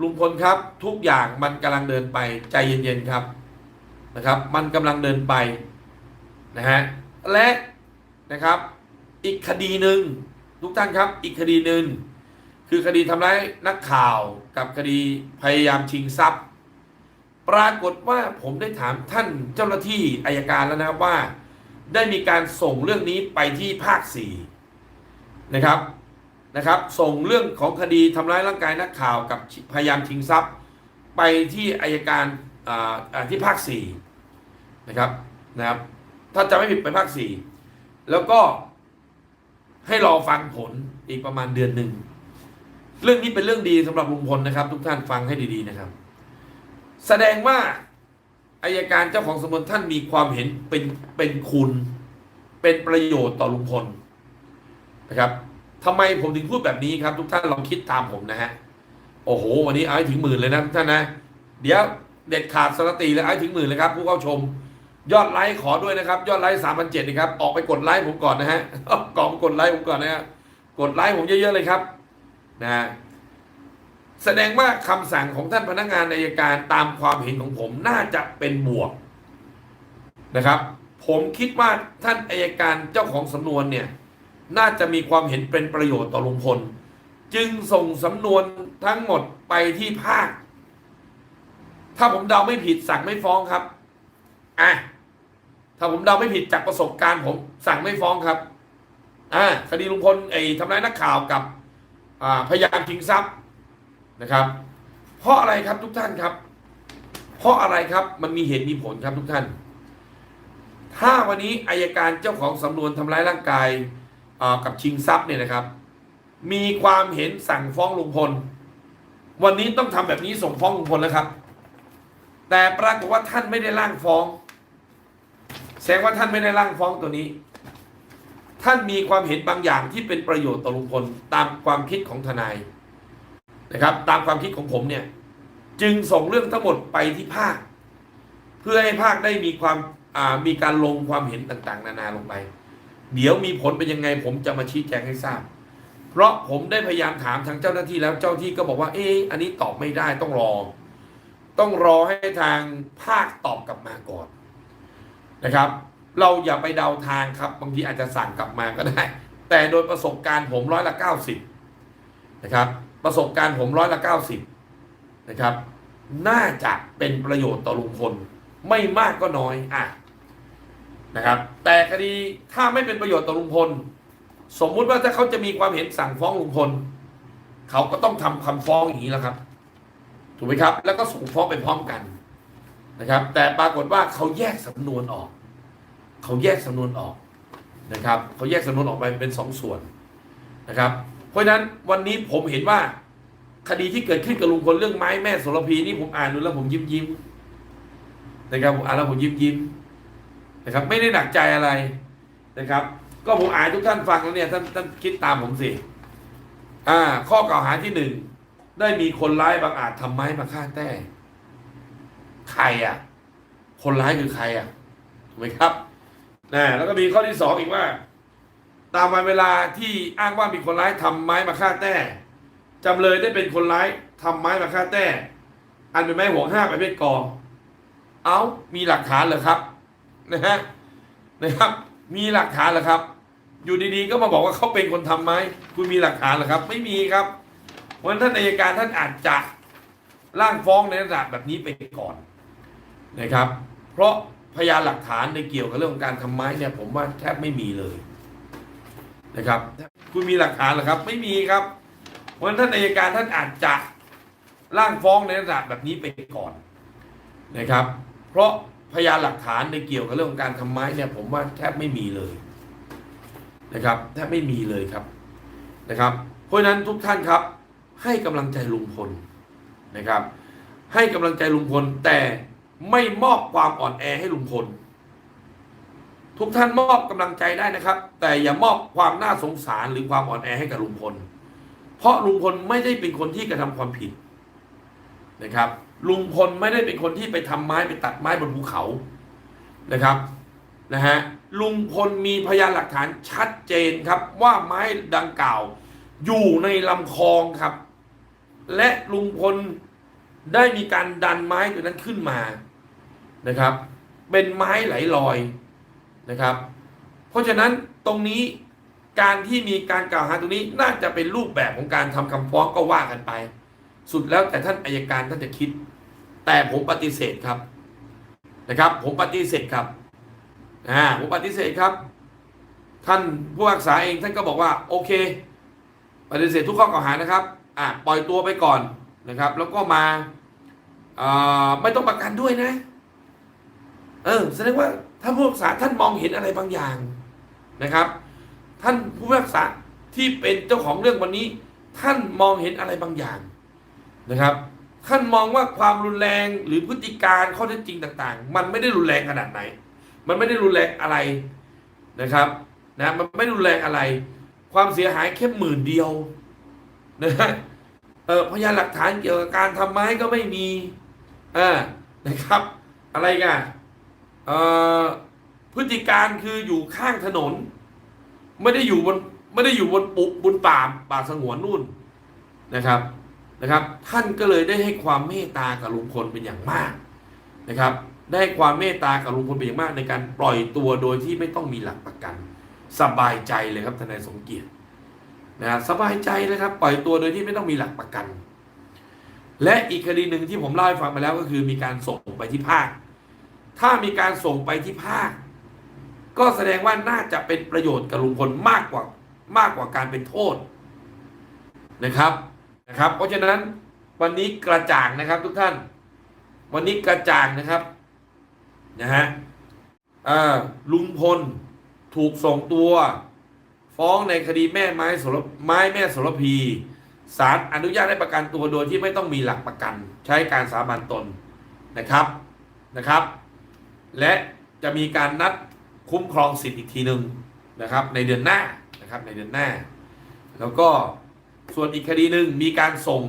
ลุงพลครับทุกอย่างมันกำลังเดินไปใจเย็นๆครับนะครับ มันกำลังเดินไปนะฮะและนะครับ อีกคดีหนึ่งทุกท่านครับ อีกคดีหนึ่งคือคดีทำร้ายนักข่าวกับคดีพยายามชิงทรัพย์ ปรากฏว่าผมได้ถามท่านเจ้าหน้าที่อายการแล้วนะครับว่า ได้มีการส่งเรื่องนี้ไปที่ภาคสี่นะครับ นะครับ ส่งเรื่องของคดีทำร้ายร่างกายนักข่าวกับพยายามชิงทรัพย์ ไปที่อายการที่ภาคสี่นะครับนะครับ ถ้าจะไม่ผิดไปภาคสี่แล้วก็ให้รอฟังผลอีกประมาณเดือนหนึ่ง เรื่องนี้เป็นเรื่องดีสำหรับลุงพลนะครับ ทุกท่านฟังให้ดีๆนะครับ แสดงว่าอายการเจ้าของสำนวนท่านมีความเห็นเป็นเป็นคุณ เป็นประโยชน์ต่อลุงพลนะครับ ทำไมผมถึงพูดแบบนี้ครับ ทุกท่านลองคิดตามผมนะฮะ โอ้โห วันนี้เอาให้ถึงหมื่นเลยนะทุกท่านนะ เดี๋ยวเด็ดขาดสติเลยเอาให้ถึงหมื่นเลยครับ ผู้เข้าชม ยอดไลค์ขอด้วยนะครับ ยอดไลค์สามพันเจ็ดนะครับ ออกไปกดไลค์ผมก่อนนะฮะกองกดไลค์ผมก่อนนะฮะกดไลค์ผมเยอะๆเลยครับนะฮะแสดงว่าคำสั่งของท่านพนักงานอายการตามความเห็นของผมน่าจะเป็นบวกนะครับ ผมคิดว่าท่านอายการเจ้าของสำนวนเนี่ย น่าจะมีความเห็นเป็นประโยชน์ต่อลุงพล จึงส่งสำนวนทั้งหมดไปที่ภาค ถ้าผมเดาไม่ผิดสั่งไม่ฟ้องครับอะถ้าผมเดาไม่ผิดจากประสบการณ์ผม สั่งไม่ฟ้องครับอ่าคดีลุงพลไอ้ทำร้ายนักข่าวกับอ่าพยายามชิงทรัพย์นะครับ เพราะอะไรครับทุกท่านครับ เพราะอะไรครับมันมีเหตุมีผลครับทุกท่าน ถ้าวันนี้อายการเจ้าของสำนวนทำร้ายร่างกาย กับชิงทรัพย์เนี่ยนะครับ มีความเห็นสั่งฟ้องลุงพล วันนี้ต้องทำแบบนี้ส่งฟ้องลุงพลแล้วครับ แต่ปรากฏว่าท่านไม่ได้ร่างฟ้อง แสดงว่าท่านไม่ได้ร่างฟ้องตัวนี้ ท่านมีความเห็นบางอย่างที่เป็นประโยชน์ต่อลุงพลตามความคิดของทนายนะครับ ตามความคิดของผมเนี่ยจึงส่งเรื่องทั้งหมดไปที่ภาค เพื่อให้ภาคได้มีความมีการลงความเห็นต่าง ๆ นานาลงไป เดี๋ยวมีผลเป็นยังไงผมจะมาชี้แจงให้ทราบ เพราะผมได้พยายามถามทางเจ้าหน้าที่แล้วเจ้าที่ก็บอกว่า เอ๊ะอันนี้ตอบไม่ได้ต้องรอ ต้องรอให้ทางภาคตอบกลับมาก่อนนะครับ เราอย่าไปเดาทางครับ บางทีอาจจะสั่งกลับมาก็ได้ แต่โดยประสบการณ์ผมร้อยละเก้าสิบนะครับ ประสบการณ์ผมร้อยละเก้าสิบนะครับ น่าจะเป็นประโยชน์ต่อลุงพลไม่มากก็น้อยอะ นะครับ แต่คดีถ้าไม่เป็นประโยชน์ต่อลุงพล สมมุติว่าถ้าเขาจะมีความเห็นสั่งฟ้องลุงพล เขาก็ต้องทำคำฟ้องอย่างนี้แหละครับ ถูกไหมครับ แล้วก็ส่งฟ้องไปพร้อมกันนะครับ แต่ปรากฏว่าเขาแยกสำนวนออก เขาแยกสำนวนออกนะครับ เขาแยกสำนวนออกไปเป็นสองส่วนนะครับ เพราะฉะนั้นวันนี้ผมเห็นว่าคดีที่เกิดขึ้นกับลุงพลเรื่องไม้แม่โสระพีนี่ผมอ่านดูแล้วผมยิ้มยิ้มนะครับผมอ่านแล้วผมยิ้มยิ้ม นะครับ ไม่ได้หนักใจอะไรนะครับ ก็ผมอ่านทุกท่านฟังแล้วเนี่ยท่านท่านคิดตามผมสิอ่า ข้อกล่าวหาที่หนึ่งได้มีคนร้ายบางอาจทำไม้มาฆ่าแต้ ใครอะ คนร้ายคือใครอะถูกไหมครับนะแล้วก็มีข้อที่สองอีกว่า ตามวันเวลาที่อ้างว่ามีคนร้ายทำไม้มาฆ่าแต้จำเลยได้เป็นคนร้ายทำไม้มาฆ่าแต้ อันเป็นไม้ห่วงห้าประเภทกอง เอ้ามีหลักฐานเหรอครับ นะฮะนะครับ มีหลักฐานเหรอครับ อยู่ดีๆก็มาบอกว่าเขาเป็นคนทำไหมคุณมีหลักฐานเหรอครับ ไม่มีครับเพราะฉะนั้นท่านอัยการท่านอาจจะร่างฟ้องในระดับแบบนี้ไปก่อนนะครับ เพราะพยานหลักฐานในเกี่ยวกับเรื่องของการทำไม้เนี่ย ผมว่าแทบไม่มีเลยนะครับ คุณมีหลักฐานเหรอครับ ไม่มีครับเพราะฉะนั้นท่านอัยการท่านอาจจะร่างฟ้องในระดับแบบนี้ไปก่อนนะครับ เพราะ พยานหลักฐานในเกี่ยวกับเรื่องของการทำไม้เนี่ย ผมว่าแทบไม่มีเลยนะครับแทบไม่มีเลยครับนะครับ เพราะฉะนั้นทุกท่านครับ ให้กำลังใจลุงพลนะครับ ให้กำลังใจลุงพลแต่ไม่มอบความอ่อนแอให้ลุงพล ทุกท่านมอบกำลังใจได้นะครับ แต่อย่ามอบความน่าสงสารหรือความอ่อนแอให้กับลุงพล เพราะลุงพลไม่ได้เป็นคนที่กระทำความผิดนะครับ ลุงพลไม่ได้เป็นคนที่ไปทำไม้ไปตัดไม้บนภูเขานะครับนะฮะลุงพลมีพยานหลักฐานชัดเจนครับ ว่าไม้ดังกล่าว อยู่ในลำคลองครับ และลุงพลได้มีการดันไม้ตัวนั้นขึ้นมานะครับ เป็นไม้ไหลลอยนะครับ เพราะฉะนั้นตรงนี้การที่มีการกล่าวหาตรงนี้น่าจะเป็นรูปแบบของการทำคำฟ้องก็ว่ากันไป สุดแล้วแต่ท่านอายการท่านจะคิด แต่ผมปฏิเสธครับนะครับ ผมปฏิเสธครับอ่าผมปฏิเสธครับ ท่านผู้พิพากษาเองท่านก็บอกว่าโอเค ปฏิเสธทุกข้อกล่าวหานะครับอ่าปล่อยตัวไปก่อนนะครับ แล้วก็มาอ่าไม่ต้องประกันด้วยนะ เออแสดงว่าท่านผู้พิพากษาท่านมองเห็นอะไรบางอย่างนะครับ ท่านผู้พิพากษาที่เป็นเจ้าของเรื่องวันนี้ ท่านมองเห็นอะไรบางอย่างนะครับ ท่านมองว่าความรุนแรงหรือพฤติการข้อเท็จจริงต่างๆ มันไม่ได้รุนแรงขนาดไหน มันไม่ได้รุนแรงอะไรนะครับนะมันไม่รุนแรงอะไร ความเสียหายแค่หมื่นเดียวนะฮะเออพยานหลักฐานเกี่ยวกับการทำไม้ก็ไม่มีอ่านะครับ อะไรกันเอ่อพฤติการคืออยู่ข้างถนน ไม่ได้อยู่บนไม่ได้อยู่บนปุบนป่าป่าสงวนนู่นนะครับ นะครับ ท่านก็เลยได้ให้ความเมตตากับลุงพลเป็นอย่างมากนะครับ ได้ให้ความเมตตากับลุงพลเป็นอย่างมาก ในการปล่อยตัวโดยที่ไม่ต้องมีหลักประกัน สบายใจเลยครับทนายสมเกียรตินะฮะสบายใจเลยครับ ปล่อยตัวโดยที่ไม่ต้องมีหลักประกัน และอีกคดีหนึ่งที่ผมเล่าให้ฟังไปแล้วก็คือมีการส่งไปที่ภาค ถ้ามีการส่งไปที่ภาค ก็แสดงว่าน่าจะเป็นประโยชน์กับลุงพลมากกว่ามากกว่าการเป็นโทษนะครับ นะครับ เพราะฉะนั้นวันนี้กระจ่างนะครับทุกท่าน วันนี้กระจ่างนะครับนะฮะลุงพลถูกส่งตัว ฟ้องในคดีแม่ไม้สรไม้แม่สรพีศาลอนุญาตให้ประกันตัวโดยที่ไม่ต้องมีหลักประกัน ใช้การสามัญตนนะครับนะครับ และจะมีการนัดคุ้มครองสิทธิ์อีกทีหนึ่งนะครับ ในเดือนหน้านะครับในเดือนหน้า แล้วก็ ส่วนอีกคดีหนึ่งมีการส่ง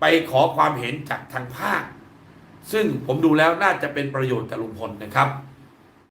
ไปขอความเห็นจากทางภาค ซึ่งผมดูแล้วน่าจะเป็นประโยชน์กับลุงพลนะครับ